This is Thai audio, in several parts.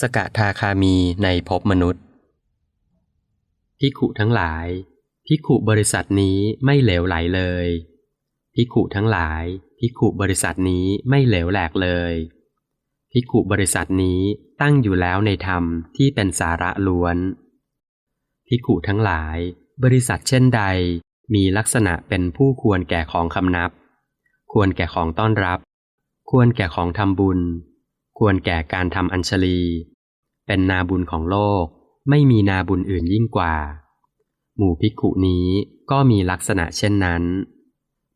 สกทาคามีในภพมนุษย์พิขุทั้งหลายพิขุบริษัทนี้ไม่เหลวไหลเลยพิขุทั้งหลายพิขุบริษัทนี้ไม่เหลวแหลกเลยพิขุบริษัทนี้ตั้งอยู่แล้วในธรรมที่เป็นสาระล้วนพิขุทั้งหลาย บริษัทเช่นใด มีลักษณะเป็นผู้ควรแก่ของคำนับ ควรแก่ของต้อนรับ ควรแก่ของทำบุญ ควรแก่การทำอัญชลี เป็นนาบุญของโลก ไม่มีนาบุญอื่นยิ่งกว่า หมู่ภิกขุนี้ก็มีลักษณะเช่นนั้น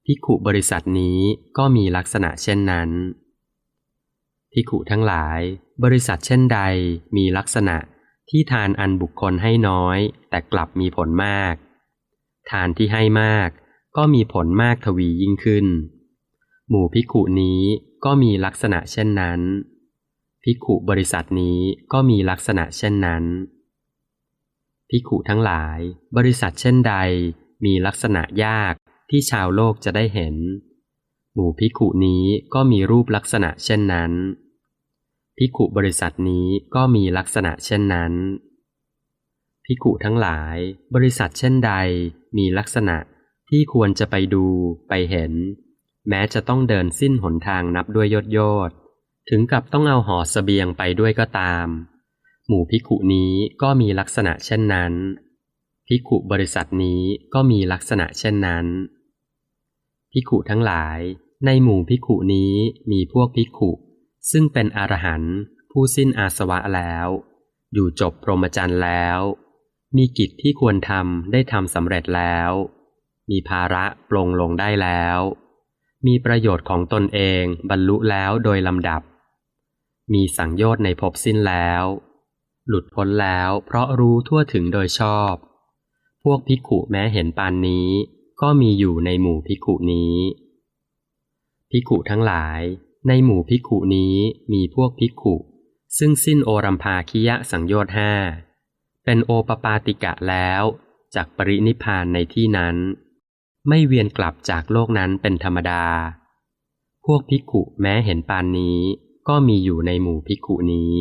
ภิกขุบริษัทนี้ก็มีลักษณะเช่นนั้นภิกขุทั้งหลาย บริษัทเช่นใดมีลักษณะที่ทานอันบุคคลให้น้อย แต่กลับมีผลมาก ทานที่ให้มาก ก็มีผลมากทวียิ่งขึ้น หมู่ภิกขุนี้ก็มีลักษณะเช่นนั้น ภิกขุบริษัทนี้ก็มีลักษณะเช่นนั้น ภิกขุทั้งหลายบริษัทเช่นใด มีลักษณะยากที่ชาวโลกจะได้เห็น หมู่ภิกขุนี้ก็มีรูปลักษณะเช่นนั้น ภิกขุบริษัทนี้ก็มีลักษณะเช่นนั้น ภิกขุทั้งหลาย บริษัทเช่นใด มีลักษณะที่ควรจะไปดูไปเห็น แม้จะต้องเดินสิ้นหนทางนับด้วยยศยศ ถึงกับต้องเอาห่อสเสบียงไปด้วยก็ตาม หมู่ภิกุนี้ก็มีลักษณะเช่นนั้นภิกุบริษัทนี้ก็มีลักษณะเช่นนั้นภิกุทั้งหลาย ในหมู่ภิกุนี้มีพวกภิกุ ซึ่งเป็นอรหันต์ผู้สิ้นอาสวะแล้ว อยู่จบพรหมจรรย์แล้ว มีกิจที่ควรทำได้ทำสำเร็จแล้ว มีภาระปลงลงได้แล้ว มีประโยชน์ของตนเองบรรลุแล้วโดยลำดับ มีสังโยชน์ในภพสิ้นแล้ว หลุดพ้นแล้วเพราะรู้ทั่วถึงโดยชอบ พวกภิกขุแม้เห็นปานนี้ ก็มีอยู่ในหมู่ภิกขุนี้ภิกขุทั้งหลาย ในหมู่ภิกขุนี้มีพวกภิกขุ ซึ่งสิ้นโอรัมภาคิยะสังโยชน์ห้าเป็นโอปปาติกะแล้วจากปรินิพานในที่นั้น ไม่เวียนกลับจากโลกนั้นเป็นธรรมดา พวกภิกขุแม้เห็นปานนี้ ก็มีอยู่ในหมู่ภิกขุนี้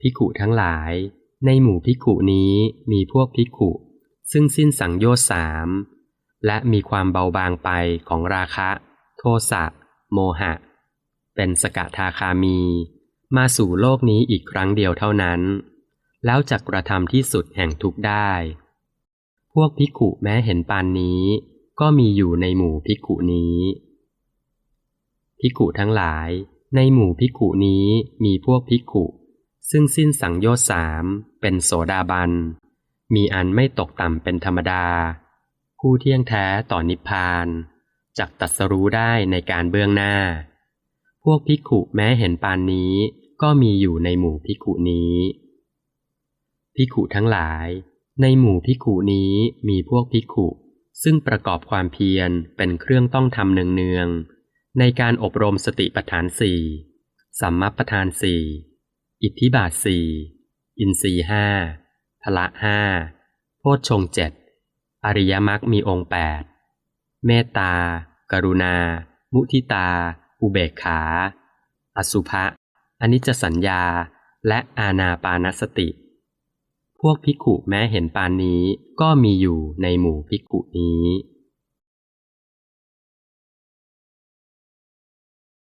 ภิกขุทั้งหลาย ในหมู่ภิกขุนี้มีพวกภิกขุซึ่งสิ้นสังโยชน์สามและมีความเบาบางไปของราคะ โทสะ โมหะ เป็นสกทาคามี มาสู่โลกนี้อีกครั้งเดียวเท่านั้น แล้วจักกระทำที่สุดแห่งทุกได้ พวกภิกขุแม้เห็นปานนี้ ก็มีอยู่ในหมู่ภิกขุนี้ภิกขุทั้งหลาย ในหมู่ภิกขุนี้มีพวกภิกขุ ซึ่งสิ้นสังโยชน์สามเป็นโสดาบัน มีอันไม่ตกต่ำเป็นธรรมดา ผู้เที่ยงแท้ต่อนิพพานจักตัดสรู้ได้ในการเบื้องหน้า พวกภิกขุแม้เห็นปานนี้ก็มีอยู่ในหมู่ภิกขุนี้ภิกขุทั้งหลาย ในหมู่ภิกขุนี้มีพวกภิกขุ ซึ่งประกอบความเพียรเป็นเครื่องต้องทำเนืองๆ ในการอบรมสติปัฏฐานสี่สัมมัปทานสี่อิทธิบาทสี่อินทรีห้าพละห้าโพชฌงเจ็ดอริยมรรคมีองค์แปดเมตตา กรุณา มุทิตา อุเบกขา อสุภะอนิจจสัญญา และอาณาปานสติ พวกภิกขุแม้เห็นปานนี้ก็มีอยู่ในหมู่ภิกขุนี้